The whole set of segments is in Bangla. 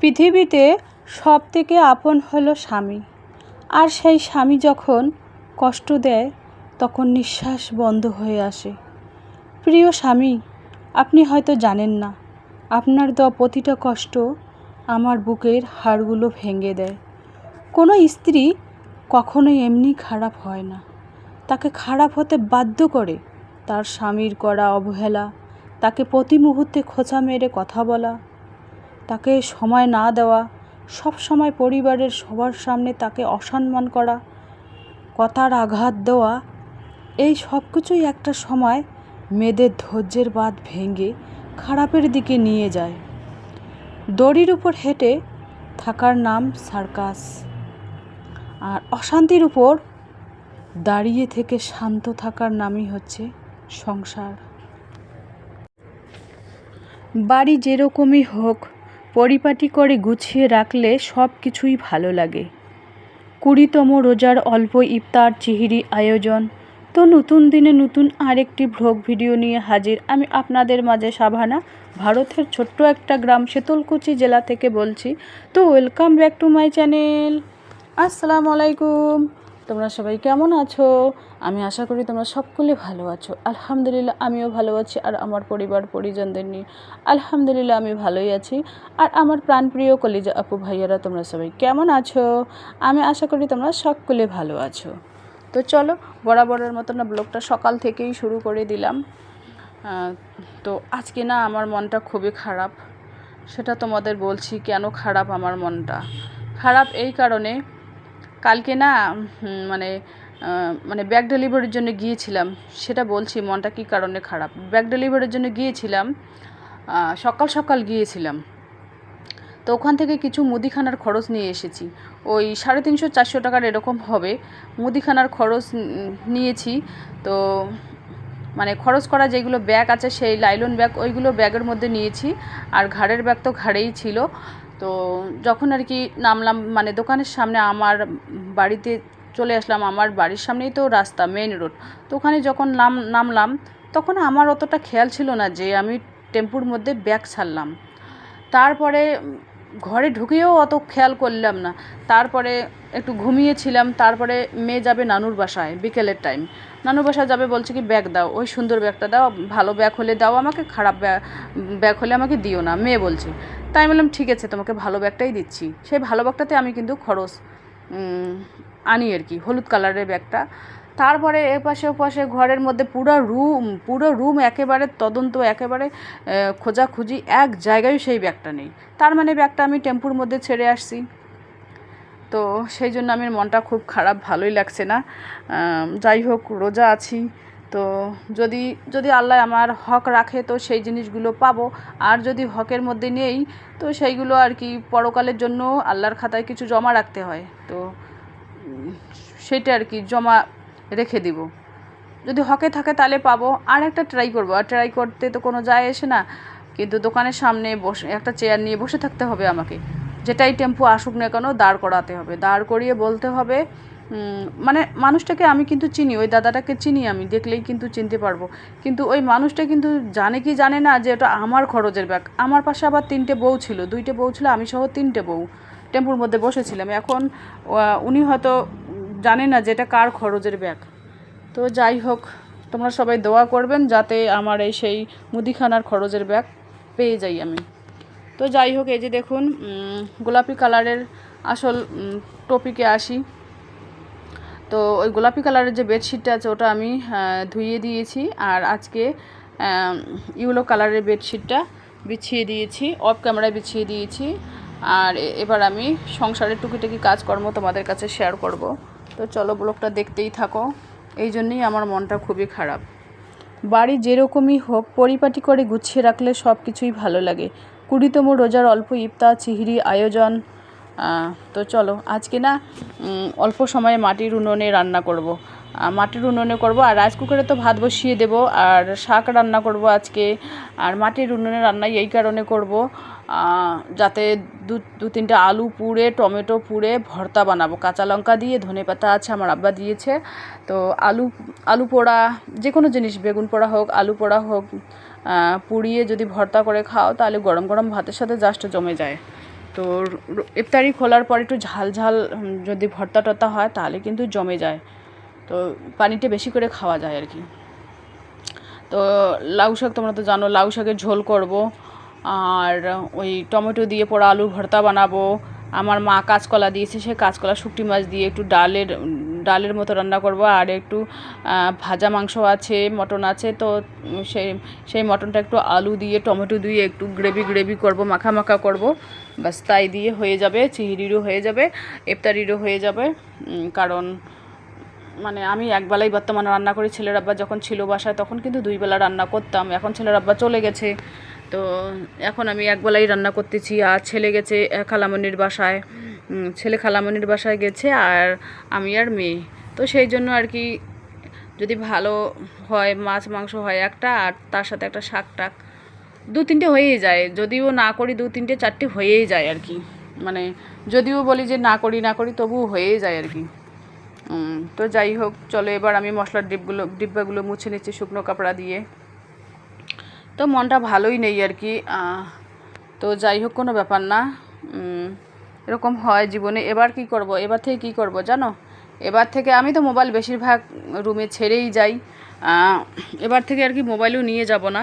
পৃথিবীতে সব থেকে আপন হলো স্বামী। আর সেই স্বামী যখন কষ্ট দেয়, তখন নিঃশ্বাস বন্ধ হয়ে আসে। প্রিয় স্বামী, আপনি হয়তো জানেন না, আপনার দেওয়া প্রতিটা কষ্ট আমার বুকের হাড়গুলো ভেঙে দেয়। কোনো স্ত্রী কখনোই এমনি খারাপ হয় না। তাকে খারাপ হতে বাধ্য করে তার স্বামীর করা অবহেলা, তাকে প্রতি মুহূর্তে খোঁচা মেরে কথা বলা তাকে সময় না দেওয়া, সব সময় পরিবারের সবার সামনে তাকে অসম্মান করা, কথার আঘাত দেওয়া, এই সব কিছুই একটা সময় মেয়েদের ধৈর্যের বাঁধ ভেঙে খারাপের দিকে নিয়ে যায়। দড়ির উপর হেঁটে থাকার নাম সার্কাস। আর অশান্তির উপর দাঁড়িয়ে থেকে শান্ত থাকার নামই হচ্ছে সংসার। বাড়ি যেরকমই হোক পরিপাটি করে গুছিয়ে রাখলে সব কিছুই ভালো লাগে। কুড়িতম রোজার অল্প ইফতার, চিহিরি আয়োজন। তো নতুন দিনে নতুন আরেকটি ভ্লগ ভিডিও নিয়ে হাজির। আমি আপনাদের মাঝে সাভানা, ভারতের ছোট্ট একটা গ্রাম শীতলকুচি জেলা থেকে বলছি। তো welcome back to my channel. আসসালামু আলাইকুম। তোমরা সবাই কেমন আছো? আমি আশা করি তোমরা সকলে ভালো আছো। আলহামদুলিল্লাহ, আমিও ভালো আছি আর আমার পরিবার, পরিজনদের নিয়ে। আলহামদুলিল্লাহ, আমি ভালোই আছি। আর আমার প্রাণপ্রিয় কলিজা আপু ভাইয়ারা, তোমরা সবাই কেমন আছো? আমি আশা করি তোমরা সকলে ভালো আছো। তো চলো, বরাবরের মতো না ব্লগটা সকাল থেকেই শুরু করে দিলাম। তো আজকে না আমার মনটা খুবই খারাপ। সেটা তোমাদের বলছি, কেন খারাপ আমার মনটা? খারাপ এই কারণে, কালকে না মানে মানে ব্যাগ ডেলিভারির জন্য গিয়েছিলাম, সেটা বলছি, মনটা কী কারণে খারাপ? ব্যাগ ডেলিভারির জন্য গিয়েছিলাম সকাল সকাল গিয়েছিলাম। তো ওখান থেকে কিছু মুদিখানার খরচ নিয়ে এসেছি। ওই সাড়ে তিনশো চারশো টাকার এরকম হবে, মুদিখানার খরচ নিয়েছি। তো মানে খরচ করা যেগুলো ব্যাগ আছে, সেই লাইলন ব্যাগ ওইগুলো ব্যাগের মধ্যে নিয়েছি। আর ঘাড়ের ব্যাগ তো ঘাড়েই ছিল। তো যখন আর কি নামলাম মানে দোকানের সামনে আমার বাড়িতে চলে আসলাম আমার বাড়ির সামনেই তো রাস্তা মেন রোড তো ওখানে যখন নাম, নামলাম, তখন আমার অতটা খেয়াল ছিল না যে আমি টেম্পুর মধ্যে ব্যাগ ছাড়লাম। তারপরে ঘরে ঢুকেও অত খেয়াল করলাম না। তারপরে একটু ঘুমিয়েছিলাম, তারপরে মেয়ে যাবে নানুর বাসায় বিকেলের টাইম নানুর বাসায় যাবে বলছে কি ব্যাগ দাও। ওই সুন্দর ব্যাগটা দাও, ভালো ব্যাগ হলে দাও, আমাকে খারাপ ব্যাগ হলে আমাকে দিও না। মেয়ে বলছে। তাই বললাম, ঠিক আছে, তোমাকে ভালো ব্যাগটাই দিচ্ছি। সেই ভালো ব্যাগটাতে আমি কিন্তু খরচ আনি আর কি, হলুদ কালারের ব্যাগটা। তারপরে এপাশে ওপাশে ঘরের মধ্যে পুরো রুম পুরো রুম একেবারে তদন্ত, একেবারে খোঁজাখুঁজি, এক জায়গায় সেই ব্যাগটা নেই। তার মানে ব্যাগটা আমি টেম্পুর মধ্যে ছেড়ে আসছি। তো সেই জন্য আমার মনটা খুব খারাপ, ভালোই লাগছে না। যাই হোক, রোজা আছি। তো যদি যদি আল্লাহ আমার হক রাখে, তো সেই জিনিসগুলো পাবো। আর যদি হকের মধ্যে নেই, তো সেইগুলো আর কি পরকালের জন্য আল্লাহর খাতায় কিছু জমা রাখতে হয়। তো সেটা আর কি জমা রেখে দিব। যদি হকে থাকে তাহলে পাবো। আর একটা ট্রাই করব। আর ট্রাই করতে তো কোনো যায় এসে না, কিন্তু দোকানের সামনে বসে, একটা চেয়ার নিয়ে বসে থাকতে হবে আমাকে। যেটাই টেম্পু আসুক না কেন দাঁড় করাতে হবে। দাঁড় করিয়ে বলতে হবে মানে মানুষটাকে আমি কিন্তু চিনি, ওই দাদাটাকে চিনি আমি, দেখলেই কিন্তু চিনতে পারব। কিন্তু ওই মানুষটা কিন্তু জানে কি জানে না যে ওটা আমার খরচের ব্যাগ। আমার পাশে আবার তিনটে বউ ছিল, দুইটে বউ ছিল, আমি সহ তিনটে বউ। টেম্পুর মধ্যে বসেছিলাম। এখন উনি হয়তো জানে না যে এটা কার খরচের ব্যাগ। তো যাই হোক, তোমরা সবাই দোয়া করবেন যাতে আমার এই সেই মুদিখানার খরচের ব্যাগ পেয়ে যাই আমি। তো যাই হোক, এই যে দেখুন গোলাপি কালারের আসল টপিকে আসি। তো ওই গোলাপি কালারের যে বেডশিটটা আছে, ওটা আমি ধুইয়ে দিয়েছি। আর আজকে ইউলো কালারের বেডশিটটা বিছিয়ে দিয়েছি, অফ ক্যামেরায় বিছিয়ে দিয়েছি। আর এবার আমি সংসারের টুকিটাকি কাজকর্ম তোমাদের কাছে শেয়ার করব। তো চলো ব্লগটা দেখতেই থাকো। এই জন্যই আমার মনটা খুবই খারাপ। বাড়ি যেরকমই হোক, পরিপাটি করে গুছিয়ে রাখলে সব কিছুই ভালো লাগে। কুড়িতম রোজার অল্প ইফতা চিহিরি আয়োজন তো চলো আজকে না অল্প সময়ে মাটির উনুনে রান্না করব। মাটির উনুনে করব আর রাইস কুকারে তো ভাত বসিয়ে দেব। আর শাক রান্না করব আজকে। আর মাটির উনুনে রান্না এই কারণে করব। যাতে দু দু তিনটে আলু পুড়ে, টমেটো পুড়ে ভর্তা বানাবো। কাঁচা লঙ্কা দিয়ে ধনে পাতা আছে, আমার আব্বা দিয়েছে। তো আলু আলু পোড়া, যে কোনো জিনিস, বেগুন পোড়া হোক, আলু পোড়া হোক পুড়িয়ে যদি ভর্তা করে খাও, তাহলে গরম গরম ভাতের সাথে জাস্ট জমে যায়। তো ইফতারি খোলার পর একটু ঝাল ঝাল যদি ভর্তা টর্তা হয়, তাহলে কিন্তু জমে যায়। তো পানিটা বেশি করে খাওয়া যায় আর কি। তো লাউ শাক তোমরা তো জানো, লাউ শাকের ঝোল করব। আর ওই টমেটো দিয়ে পোড়া আলুর ভর্তা বানাবো। আমার মা কাঁচকলা দিয়েছে, সে কাঁচকলা শুকটি মাছ দিয়ে একটু ডালের ডালের মতো রান্না করব। আর একটু ভাজা মাংস আছে, মটন আছে, তো সেই সেই মটনটা একটু আলু দিয়ে, টমেটো দিয়ে একটু গ্রেভি গ্রেভি করব, মাখা মাখা করব। বাস তাই দিয়ে হয়ে যাবে চিহিরিরও হয়ে যাবে, এফতারিরও হয়ে যাবে। কারণ মানে আমি একবেলাই বর্তমানে রান্না করি, ছেলের আব্বা যখন ছিল বাসায়, তখন কিন্তু দুই বেলা রান্না করতাম। এখন ছেলের আব্বা চলে গেছে। তো এখন আমি একবেলাই রান্না করতেছি আর ছেলে গেছে আহ, খালামণির বাসায়। ছেলে খালামণির বাসায় গেছে আর আমি আর মেয়ে। তো সেই জন্য আর কি যদি ভালো হয় মাছ মাংস হয় একটা আর তার সাথে একটা শাক টাক দু তিনটে হয়েই যায়। যদিও না করি দু তিনটে চারটে হয়েই যায় আর কি। মানে যদিও বলি যে না করি না করি তবুও হয়েই যায় আর কি। তো যাই হোক চলো এবার আমি মশলার ডিপগুলো ডিব্বাগুলো মুছে নিচ্ছি শুকনো কাপড়া দিয়ে। তো মনটা ভালোই নেই আর কি তো যাই হোক, কোনো ব্যাপার না। এরকম হয় জীবনে। এবার কি করব? এবার থেকে কি করব জানো? এবার থেকে আমি তো মোবাইল বেশিরভাগ রুমে ছেড়েই যাই। এবার থেকে আর কি মোবাইলও নিয়ে যাব না।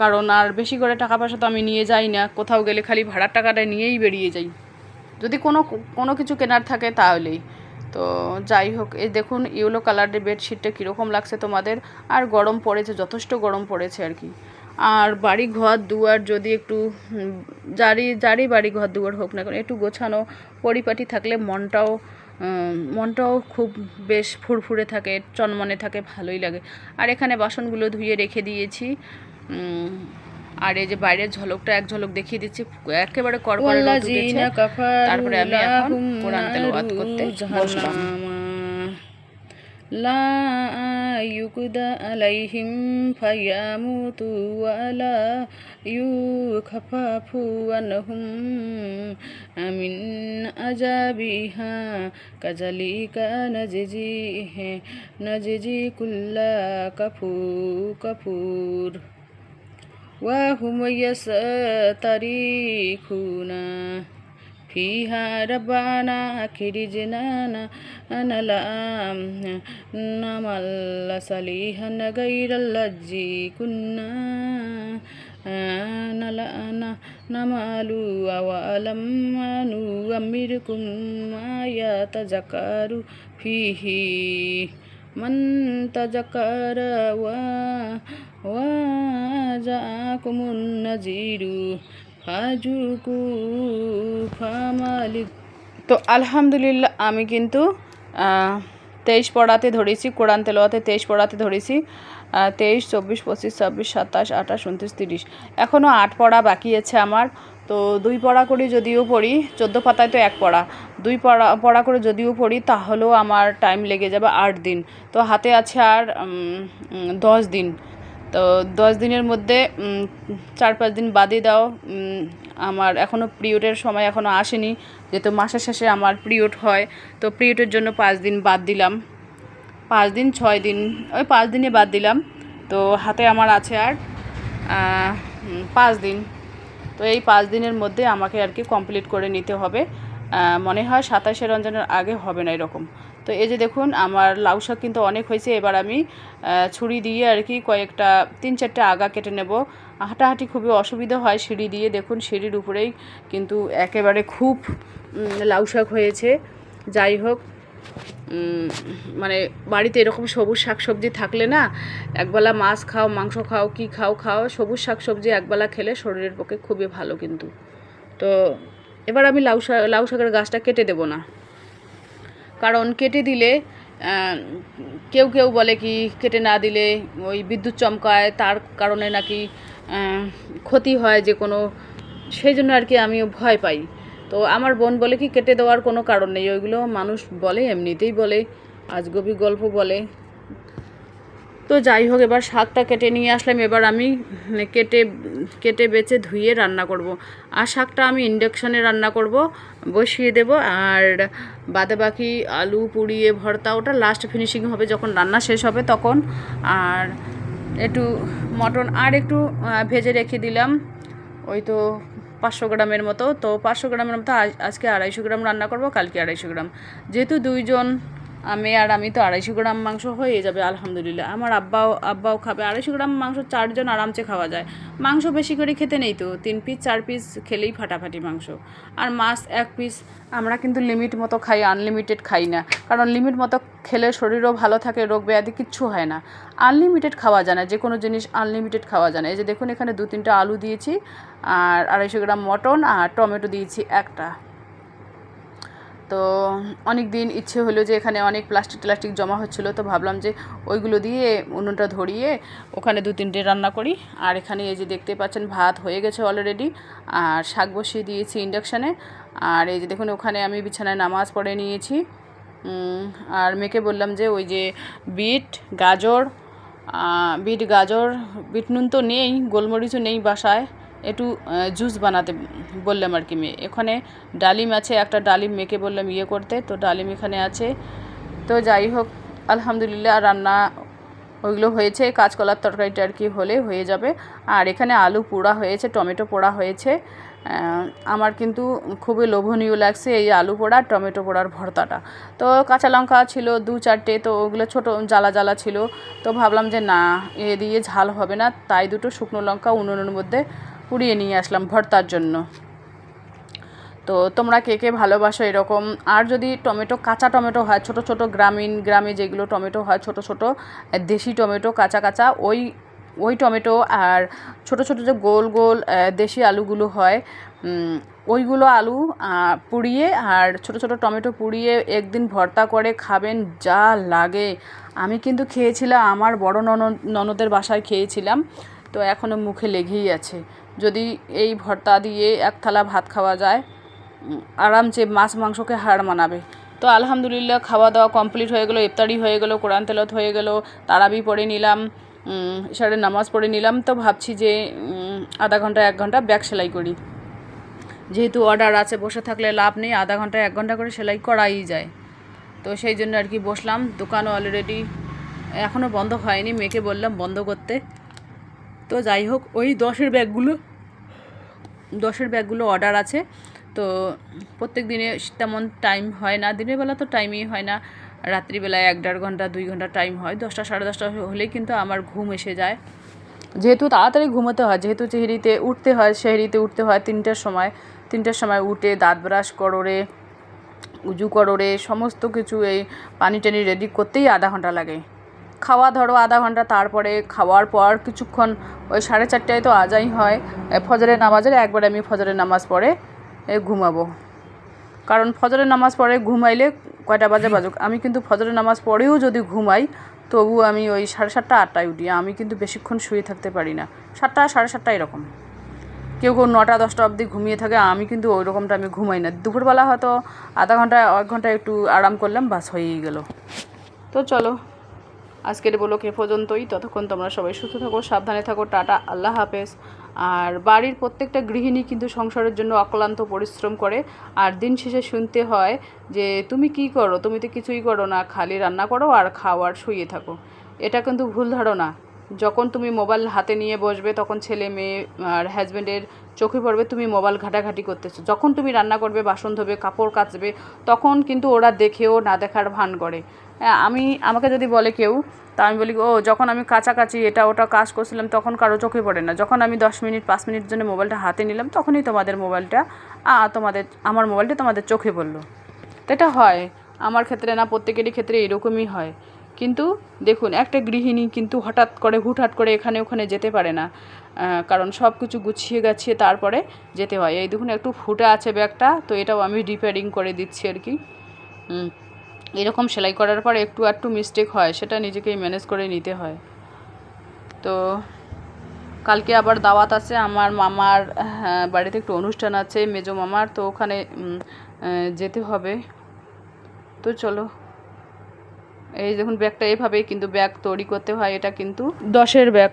কারণ আর বেশি করে টাকা পয়সা তো আমি নিয়ে যাই না। কোথাও গেলে খালি ভাড়ার টাকাটা নিয়েই বেরিয়ে যাই। যদি কোনো কোনো কিছু কেনার থাকে তাহলেই। তো যাই হোক, এই দেখুন ইয়েলো কালারের বেডশিটটা কীরকম লাগছে তোমাদের? আর গরম পড়েছে, যথেষ্ট গরম পড়েছে আর কি। আর বাড়ি ঘর দুয়ার যদি একটু যারই যারই বাড়ি ঘর দুয়ার হোক না কেন, একটু গোছানো পরিপাটি থাকলে মনটাও মনটাও খুব বেশ ফুরফুরে থাকে, চনমনে থাকে, ভালোই লাগে। আর এখানে বাসনগুলো ধুয়ে রেখে দিয়েছি আর এই যে বাইরের ঝলকটা এক ঝলক দেখিয়ে দিচ্ছি একেবারে করকরে রোদ উঠেছে তারপরে আমি এখন কোরআন তেলাওয়াত করতে বসলাম لا يقد عليهم فيموتوا ولا يخفف عنهم من عذابها كذلك نجزي نجزي كل كفور كفور وهم يستريخون فيها ربنا أخرجنا نلا نعمل صالحا غير الذي كنا نلا نعمل أولم نؤمركم ما يتذكر فيه من تذكر و وجاءكم النذير فذوقوا فما لل- তো আলহামদুলিল্লাহ আমি কিন্তু আহ, তেইশ পড়াতে ধরেছি কোরআন তেলোয়াতে তেইশ পড়াতে ধরেছি আহ, তেইশ চব্বিশ পঁচিশ ছাব্বিশ সাতাশ আঠাশ উনত্রিশ তিরিশ এখনও আট পড়া বাকি আছে আমার তো দুই পড়া করে যদিও পড়ি চোদ্দো পাতায় তো এক পড়া দুই পড়া পড়া করে যদিও পড়ি তাহলেও আমার টাইম লেগে যাবে আট দিন তো হাতে আছে আর উম, উম, দশ দিন তো দশ দিনের মধ্যে চার পাঁচ দিন বাদে দাও। আমার এখনও পিরিয়ডের সময় এখনও আসেনি, যেহেতু মাসের শেষে আমার পিরিয়ড হয়, তো পিরিয়ডের জন্য পাঁচ দিন বাদ দিলাম। পাঁচ দিন, ছয় দিন, ওই পাঁচ দিনে বাদ দিলাম। তো হাতে আমার আছে আর পাঁচ দিন। তো এই পাঁচ দিনের মধ্যে আমাকে আর কি কমপ্লিট করে নিতে হবে। মনে হয় সাতাশে রঞ্জনের আগে হবে না এরকম। তো এই যে দেখুন, আমার লাউ শাক কিন্তু অনেক হয়েছে। এবার আমি ছুরি দিয়ে আর কি কয়েকটা, তিন চারটে আগা কেটে নেব। হাঁটাহাঁটি খুবই অসুবিধা হয় সিঁড়ি দিয়ে। দেখুন, সিঁড়ির উপরেই কিন্তু একেবারে খুব লাউ শাক হয়েছে। যাই হোক মানে বাড়িতে এরকম সবুজ শাকসবজি থাকলে না, একবেলা মাছ খাও, মাংস খাও, কি খাও খাও, সবুজ শাকসবজি একবেলা খেলে শরীরের পক্ষে খুবই ভালো কিন্তু। তো এবার আমি লাউ শাক লাউ শাকের গাছটা কেটে দেবো না। কারণ কেটে দিলে কেউ কেউ বলে কি কেটে না দিলে ওই বিদ্যুৎ চমকায়, তার কারণে নাকি ক্ষতি হয় যে কোনো, সেই জন্য আর কি আমি ভয় পাই। তো আমার বোন বলে কি কেটে দেওয়ার কোনো কারণ নেই, ওইগুলো মানুষ বলে, এমনিতেই বলে, আজগবি গল্প বলে। তো যাই হোক, এবার শাকটা কেটে নিয়ে আসলাম। এবার আমি কেটে কেটে বেছে ধুয়ে রান্না করব। আর শাকটা আমি ইন্ডাকশানে রান্না করব, বসিয়ে দেব। আর বাদে বাকি আলু পুড়িয়ে ভর্তা, ওটা লাস্ট ফিনিশিং হবে যখন রান্না শেষ হবে তখন। আর একটু মটন, আর একটু ভেজে রেখে দিলাম। ওই তো পাঁচশো গ্রামের মতো। তো পাঁচশো গ্রামের মতো আজ- আজকে আড়াইশো গ্রাম রান্না করব, কালকে আড়াইশো গ্রাম। যেহেতু দুইজন আমি আর আমি তো আড়াইশো গ্রাম মাংস হয়ে যাবে, আলহামদুলিল্লাহ। আমার আব্বাও আব্বাও খাবে। আড়াইশো গ্রাম মাংস চারজন আরামসে খাওয়া যায়। মাংস বেশি করে খেতে নেই তো, তিন পিস চার পিস খেলেই ফাটাফাটি মাংস। আর মাছ এক পিস আমরা কিন্তু লিমিট মতো খাই আনলিমিটেড খাই না। কারণ লিমিট মতো খেলে শরীরও ভালো থাকে, রোগ ব্যাধি কিচ্ছু হয় না। আনলিমিটেড খাওয়া যায় না যে কোনো জিনিস আনলিমিটেড খাওয়া যায় না। এই যে দেখুন, এখানে দু তিনটা আলু দিয়েছি, আর আড়াইশো গ্রাম মটন আর টমেটো দিয়েছি একটা। তো অনেক দিন ইচ্ছে হলো যে এখানে অনেক প্লাস্টিক প্লাস্টিক জমা হচ্ছিল, তো ভাবলাম যে ওইগুলো দিয়ে উনুনটা ধরিয়ে ওখানে দু তিনটে রান্না করি। আর এখানে এই যে দেখতে পাচ্ছেন, ভাত হয়ে গেছে অলরেডি আর শাক বসিয়ে দিয়েছি ইন্ডাকশানে আর এই যে দেখুন, ওখানে আমি বিছানায় নামাজ পড়ে নিয়েছি। আর মেয়েকে বললাম যে ওই যে বিট, গাজর বিট গাজর, বিট নুন তো নেই, গোলমরিচও নেই বাসায়। একটু জুস বানাতে বললাম আর কি মেয়ে। এখানে ডালিম আছে, একটা ডালিম মেয়েকে বললাম ইয়ে করতে, তো ডালিম এখানে আছে। তো যাই হোক, আলহামদুলিল্লাহ রান্না ওইগুলো হয়েছে, কাঁচকলার তরকারিটা আর কি হলে হয়ে যাবে। আর এখানে আলু পোড়া হয়েছে, টমেটো পোড়া হয়েছে। আমার কিন্তু খুবই লোভনীয় লাগছে এই আলু পোড়া টমেটো পোড়ার ভর্তাটা। তো কাঁচা লঙ্কা ছিল দু চারটে, তো ওগুলো ছোটো জ্বালা জ্বালা ছিল। তো ভাবলাম যে না, এ দিয়ে ঝাল হবে না, তাই দুটো শুকনো লঙ্কা উনুনের মধ্যে পুড়িয়ে নিয়ে আসলাম ভর্তার জন্য। তো তোমরা কে কে ভালোবাসো এরকম? আর যদি টমেটো, কাঁচা টমেটো হয়, ছোট ছোট গ্রামীণ, গ্রামে যেগুলো টমেটো হয়, ছোট ছোট দেশি টমেটো, কাঁচা কাঁচা, ওই ওই টমেটো আর ছোট ছোট যে গোল গোল দেশি আলুগুলো হয় ওইগুলো আলু পুড়িয়ে আর ছোট ছোট টমেটো পুড়িয়ে একদিন ভর্তা করে খাবেন, যা লাগে। আমি কিন্তু খেয়েছিলাম, আমার বড় ননদ, ননদের বাসায় খেয়েছিলাম। তো এখনও মুখে লেগেই আছে। যদি এই ভর্তা দিয়ে এক থালা ভাত খাওয়া যায় আরামসে মাছ মাংসকে হাড় মানাবে। তো আলহামদুলিল্লাহ খাওয়া দাওয়া কমপ্লিট হয়ে গেলো, ইফতারি হয়ে গেলো, কোরআন তেলত হয়ে গেলো, তারাবি পড়ে নিলাম ইশারের নামাজ পড়ে নিলাম। তো ভাবছি যে আধা ঘণ্টা, এক ঘণ্টা ব্যাগ সেলাই করি। যেহেতু অর্ডার আছে, বসে থাকলে লাভ নেই, আধা ঘণ্টা, এক ঘণ্টা করে সেলাই করাই যায়। তো সেই জন্য আর কি বসলাম, দোকানও অলরেডি এখনও বন্ধ হয়নি, মেয়েকে বললাম বন্ধ করতে। তো যাই হোক, ওই দশের ব্যাগগুলো দশের ব্যাগগুলো অর্ডার আছে। তো প্রত্যেক দিনে তেমন টাইম হয় না, দিনের বেলা তো টাইমই হয় না। রাত্রিবেলায় এক দেড় ঘণ্টা, দুই ঘণ্টা টাইম হয়। দশটা, সাড়ে দশটা হলেই কিন্তু আমার ঘুম এসে যায়। যেহেতু তাড়াতাড়ি ঘুমোতে হয়, যেহেতু চেহারিতে উঠতে হয় সেহরিতে উঠতে হয় তিনটার সময়। তিনটার সময় উঠে দাঁত ব্রাশ করোরে উজু করোরে সমস্ত কিছু এই পানি টানি রেডি করতেই আধা ঘণ্টা লাগে। খাওয়া ধরো আধা ঘণ্টা তারপরে খাওয়ার পর কিছুক্ষণ ওই সাড়ে চারটায় তো আজাই হয় ফজরের নামাজের একবারে আমি ফজরের নামাজ পড়ে ঘুমাবো। কারণ ফজরের নামাজ পড়ে ঘুমাইলে কয়টা বাজে বাজুক? আমি কিন্তু ফজরের নামাজ পড়েও যদি ঘুমাই, তবু আমি ওই সাড়ে সাতটা, আটটায় উঠি। আমি কিন্তু বেশিক্ষণ শুয়ে থাকতে পারি না। সাতটা, সাড়ে সাতটা এরকম। কেউ কেউ নটা, দশটা অবধি ঘুমিয়ে থাকে, আমি কিন্তু ওই রকমটা আমি ঘুমাই না। দুপুরবেলা হয়তো আধা ঘণ্টা, এক ঘণ্টা একটু আরাম করলাম, বাস হয়েই গেল। তো চলো আজকের বলোক এ পর্যন্তই। ততক্ষণ তোমরা সবাই সুস্থ থাকো, সাবধানে থাকো, টাটা, আল্লাহ হাফেজ। আর বাড়ির প্রত্যেকটা গৃহিণী কিন্তু সংসারের জন্য অক্লান্ত পরিশ্রম করে। আর দিন শেষে শুনতে হয় যে, তুমি কি করো? তুমি তো কিছুই করো না। খালি রান্না করো আর খাও আর শুয়ে থাকো। এটা কিন্তু ভুল ধারণা। যখন তুমি মোবাইল হাতে নিয়ে বসবে, তখন ছেলে মেয়ে আর হাজব্যান্ডের চোখে পড়বে, তুমি মোবাইল ঘাটাঘাটি করতেছো। যখন তুমি রান্না করবে, বাসন ধোবে, কাপড় কাচবে, তখন কিন্তু ওরা দেখেও না দেখার ভান করে। আমি, আমাকে যদি বলে কেউ, তা আমি বলি, ও, যখন আমি কাছাকাছি এটা ওটা কাজ করছিলাম, তখন কারও চোখে পড়ে না। যখন আমি দশ মিনিট, পাঁচ মিনিট জন্য মোবাইলটা হাতে নিলাম, তখনই তোমাদের মোবাইলটা তোমাদের, আমার মোবাইলটা তোমাদের চোখে পড়ল। এটা হয়। আমার ক্ষেত্রে না, প্রত্যেকেরই ক্ষেত্রে এরকমই হয়। কিন্তু দেখুন, একটা গৃহিণী কিন্তু হঠাৎ করে, হুটহাট করে এখানে ওখানে যেতে পারে না। কারণ সব কিছু গুছিয়ে গাছিয়ে তারপরে যেতে হয়। এই দেখুন একটু ফুটে আছে ব্যাগটা তো এটাও আমি রিপেয়ারিং করে দিচ্ছি আর কি। এরকম সেলাই করার পর একটু একটু মিস্টেক হয় সেটা নিজেকেই ম্যানেজ করে নিতে হয়। তো কালকে আবার দাওয়াত আছে আমার মামার হ্যাঁ, বাড়িতে একটু অনুষ্ঠান আছে মেজো মামার তো ওখানে যেতে হবে। তো চলো এই দেখুন ব্যাগটা এভাবেই কিন্তু ব্যাগ তৈরি করতে হয় এটা কিন্তু দশের ব্যাগ।